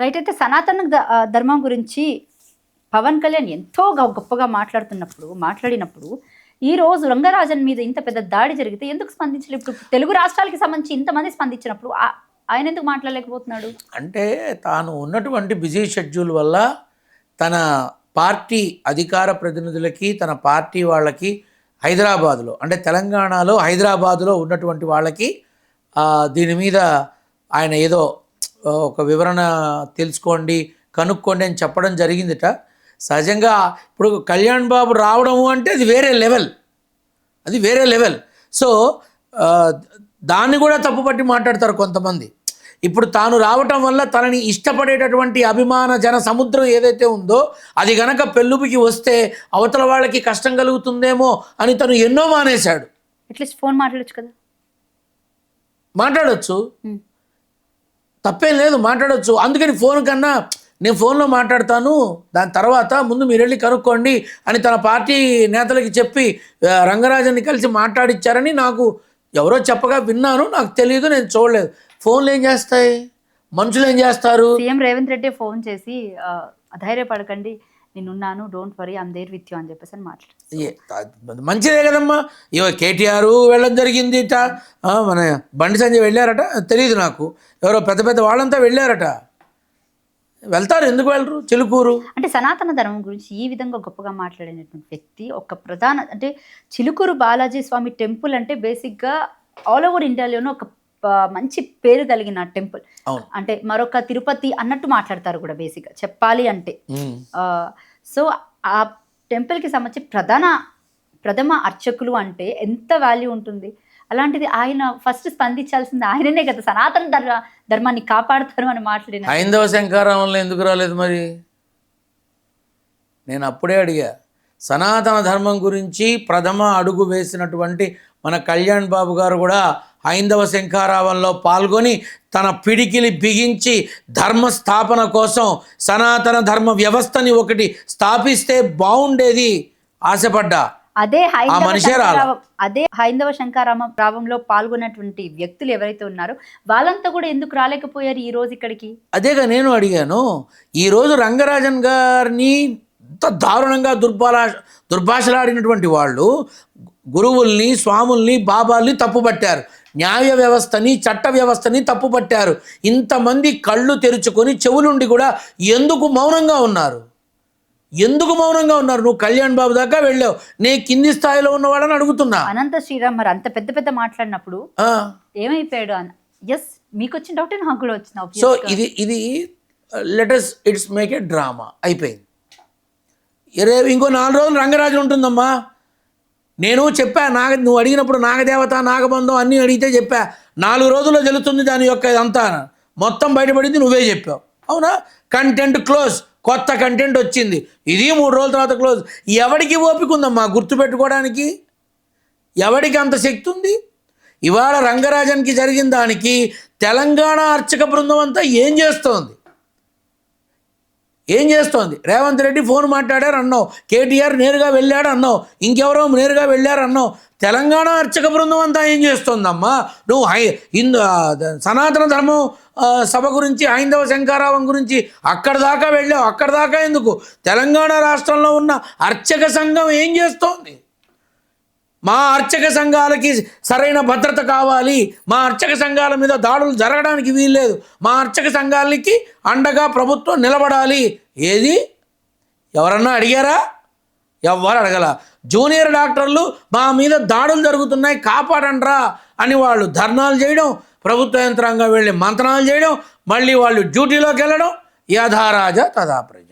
Right అయితే సనాతన ధర్మం గురించి పవన్ కళ్యాణ్ ఎంతో గొప్పగా మాట్లాడుతున్నప్పుడు మాట్లాడినప్పుడు ఈ రోజు రంగరాజన్ మీద ఇంత పెద్ద దాడి జరిగితే ఎందుకు స్పందించలేదు? ఇప్పుడు తెలుగు రాష్ట్రాలకి సంబంధించి ఇంతమంది స్పందించినప్పుడు ఆ- ఆయన ఎందుకు మాట్లాడలేకపోతున్నాడు? అంటే తాను ఉన్నటువంటి బిజీ షెడ్యూల్ వల్ల తన పార్టీ అధికార ప్రతినిధులకి తన పార్టీ వాళ్ళకి హైదరాబాదులో అంటే తెలంగాణలో హైదరాబాదులో ఉన్నటువంటి వాళ్ళకి దీని మీద ఆయన ఏదో ఒక వివరణ తెలుసుకోండి కనుక్కోండి అని చెప్పడం జరిగిందిట. సహజంగా ఇప్పుడు కళ్యాణ్ బాబు రావడము అంటే అది వేరే లెవెల్. అది వేరే లెవెల్. సో దాన్ని కూడా తప్పుపట్టి మాట్లాడతారు కొంతమంది. ఇప్పుడు తాను రావటం వల్ల తనని ఇష్టపడేటటువంటి అభిమాన జన సముద్రం ఏదైతే ఉందో అది గనక పెళ్ళుబికి వస్తే అవతల వాళ్ళకి కష్టం కలుగుతుందేమో అని తను ఎన్నో మానేశాడు. అట్లీస్ట్ ఫోన్ మాట్లాడొచ్చు కదా? మాట్లాడొచ్చు. తప్పేం లేదు మాట్లాడొచ్చు. అందుకని ఫోన్ కన్నా నేను ఫోన్లో మాట్లాడతాను దాని తర్వాత ముందు మీరు వెళ్ళి కనుక్కోండి అని తన పార్టీ నేతలకి చెప్పి రంగరాజన్ని కలిసి మాట్లాడిచ్చారని నాకు ఎవరో చెప్పగా విన్నాను నాకు తెలియదు నేను చూడలేదు. ఫోన్లు ఏం చేస్తాయి? మనుషులు ఏం చేస్తారు? సీఎం రేవంత్ రెడ్డి ఫోన్ చేసి ఆ, అధైర్యపడకండి నేనున్నాను don't worry I'm there with you అని చెప్పేసి అని మాట్లాడు మంచిదే కదమ్మా. ఇవ కేటీఆర్ వెళ్ళడం జరిగింది మన బండి సంజయ్ వెళ్ళారట? తెలియదు నాకు. ఎవరో పెద్ద పెద్ద వాళ్ళంతా వెళ్ళారట. వెళ్తారు ఎందుకు వెళ్ళరు? చిలుకూరు. అంటే సనాతన ధర్మం గురించి ఈ విధంగా గొప్పగా మాట్లాడినటువంటి వ్యక్తి ఒక ప్రధాన అంటే చిలుకూరు బాలాజీ స్వామి టెంపుల్ అంటే బేసిక్గా ఆల్ ఓవర్ ఇండియాలోనూ ఒక మంచి పేరు కలిగిన టెంపుల్. అంటే మరొక తిరుపతి అన్నట్టు మాట్లాడతారు కూడా బేసిక్గా. చెప్పాలి అంటే. సో ఆ టెంపుల్కి సంబంధించి ప్రధాన ప్రథమ అర్చకులు అంటే ఎంత వాల్యూ ఉంటుంది? అలాంటిది ఆయన ఫస్ట్ స్పందించాల్సింది ఆయననే కదా. సనాతన ధర్మ ధర్మాన్ని కాపాడతారు అని మాట్లాడిన హైందవ శంకారామంలో ఎందుకు రాలేదు మరి? నేను అప్పుడే అడిగా సనాతన ధర్మం గురించి ప్రథమ అడుగు వేసినటువంటి మన కళ్యాణ్ బాబు గారు కూడా హైందవ శంఖారావంలో పాల్గొని తన పిడికిలి బిగించి ధర్మ స్థాపన కోసం సనాతన ధర్మ వ్యవస్థని ఒకటి స్థాపిస్తే బాగుండేది ఆశపడ్డా. అదే హైందవ అదే హైందవ శంకారామ రావంలో పాల్గొన్నటువంటి వ్యక్తులు ఎవరైతే ఉన్నారో వాళ్ళంతా కూడా ఎందుకు రాలేకపోయారు ఈ రోజు ఇక్కడికి? అదేగా నేను అడిగాను. ఈరోజు రంగరాజన్ గారిని ఇంత దారుణంగా దుర్భాష దుర్భాషలాడినటువంటి వాళ్ళు గురువుల్ని స్వాముల్ని బాబాల్ని తప్పుపట్టారు. న్యాయ వ్యవస్థని చట్ట వ్యవస్థని తప్పుపట్టారు. ఇంతమంది కళ్ళు తెరుచుకొని చెవులుండి కూడా ఎందుకు మౌనంగా ఉన్నారు? ఎందుకు మౌనంగా ఉన్నారు? నువ్వు కళ్యాణ్ బాబు దాకా వెళ్ళావు. నే కింది స్థాయిలో ఉన్న వాళ్ళని అడుగుతున్నా. అనంత శ్రీరామ్ మరి అంత పెద్ద పెద్ద మాట్లాడినప్పుడు. ఏమైపోయాడు అని? ఎస్ మీకు వచ్చిన డౌటే నాకు కూడా వచ్చిన సో ఇది ఇది let us it's make a drama అయిపోయింది. రేపు ఇంకో నాలుగు రోజులు రంగరాజు ఉంటుందమ్మా. నేను చెప్పా నాగ నువ్వు అడిగినప్పుడు నాగదేవత నాగబంధం అన్నీ అడిగితే చెప్పా. నాలుగు రోజుల్లో తెలుస్తుంది దాని యొక్క ఇదంతా మొత్తం బయటపడింది నువ్వే చెప్పావు. అవునా? కంటెంట్ క్లోజ్ కొత్త కంటెంట్ వచ్చింది. ఇది మూడు రోజుల తర్వాత క్లోజ్ ఎవడికి ఓపిక ఉందమ్మా గుర్తుపెట్టుకోవడానికి? ఎవడికి అంత శక్తి ఉంది? ఇవాళ రంగరాజన్కి జరిగిన దానికి తెలంగాణ అర్చక బృందం అంతా ఏం చేస్తోంది? ఏం చేస్తోంది? రేవంత్ రెడ్డి ఫోన్ మాట్లాడారు అన్నావు కేటీఆర్ నేరుగా వెళ్ళాడు అన్నావు ఇంకెవరో నేరుగా వెళ్ళారు అన్నావు తెలంగాణ అర్చక బృందం అంతా ఏం చేస్తోందమ్మా? నువ్వు హై హిందూ సనాతన ధర్మం సభ గురించి హైందవ శంకారావం గురించి అక్కడ దాకా వెళ్ళావు. అక్కడ దాకా ఎందుకు? తెలంగాణ రాష్ట్రంలో ఉన్న అర్చక సంఘం ఏం చేస్తోంది? మా అర్చక సంఘాలకి సరైన భద్రత కావాలి. మా అర్చక సంఘాల మీద దాడులు జరగడానికి వీల్లేదు. మా అర్చక సంఘాలకి అండగా ప్రభుత్వం నిలబడాలి. ఏది? ఎవరన్నా అడిగారా? ఎవరు అడగల. జూనియర్ డాక్టర్లు మా మీద దాడులు జరుగుతున్నాయి కాపాడండ్రా అని వాళ్ళు ధర్నాలు చేయడం ప్రభుత్వ యంత్రాంగం వెళ్ళి మంతనాలు చేయడం మళ్ళీ వాళ్ళు డ్యూటీలోకి వెళ్ళడం యథారాజ తదా ప్రజ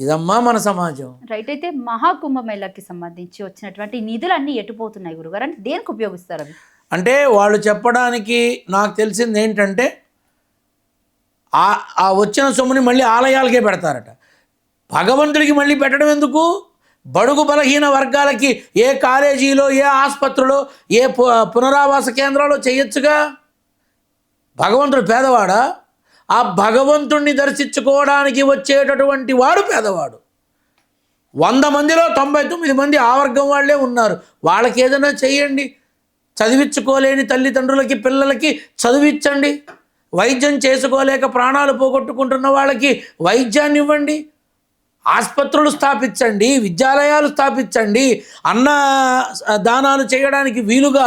ఇదమ్మా మన సమాజం. రైట్ అయితే మహాకుంభమేళాకి సంబంధించి వచ్చినటువంటి నిధులన్నీ ఎటుపోతున్నాయి గురుగారు? అంటే దేనికి ఉపయోగిస్తారు అవి? అంటే వాళ్ళు చెప్పడానికి నాకు తెలిసింది ఏంటంటే ఆ ఆ వచ్చిన సొమ్ముని మళ్ళీ ఆలయాలకే పెడతారట. భగవంతుడికి మళ్ళీ పెట్టడం ఎందుకు? బడుగు బలహీన వర్గాలకి ఏ కాలేజీలో ఏ ఆసుపత్రిలో ఏ పు- పునరావాస కేంద్రాల్లో చేయొచ్చుగా? భగవంతుడు పేదవాడా? ఆ భగవంతుణ్ణి దర్శించుకోవడానికి వచ్చేటటువంటి వాడు పేదవాడు. వంద మందిలో తొంభై తొమ్మిది మంది ఆ వర్గం వాళ్ళే ఉన్నారు. వాళ్ళకి ఏదైనా చేయండి చదివించుకోలేని తల్లిదండ్రులకి పిల్లలకి చదివించండి. వైద్యం చేసుకోలేక ప్రాణాలు పోగొట్టుకుంటున్న వాళ్ళకి వైద్యాన్ని ఇవ్వండి ఆసుపత్రులు స్థాపించండి విద్యాలయాలు స్థాపించండి అన్న దానాలు చేయడానికి వీలుగా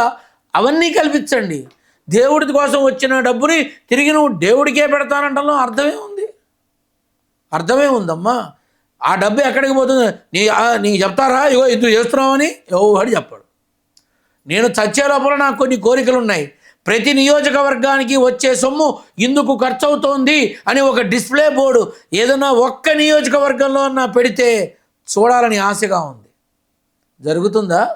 అవన్నీ కల్పించండి. దేవుడి కోసం వచ్చిన డబ్బుని తిరిగి నువ్వు దేవుడికే పెడతానంటలో అర్థమే ఉంది. అర్థమే ఉందమ్మా. ఆ డబ్బు ఎక్కడికి పోతుంది? నీ నీకు చెప్తారా? ఇగో ఇది చేస్తున్నావని ఎవడు చెప్పాడు. నేను చచ్చే లోపల నాకు కొన్ని కోరికలు ఉన్నాయి. ప్రతి నియోజకవర్గానికి వచ్చే సొమ్ము ఇందుకు ఖర్చు అవుతోంది అని ఒక డిస్ప్లే బోర్డు ఏదైనా ఒక్క నియోజకవర్గంలో నా పెడితే చూడాలని ఆశగా ఉంది. జరుగుతుందా?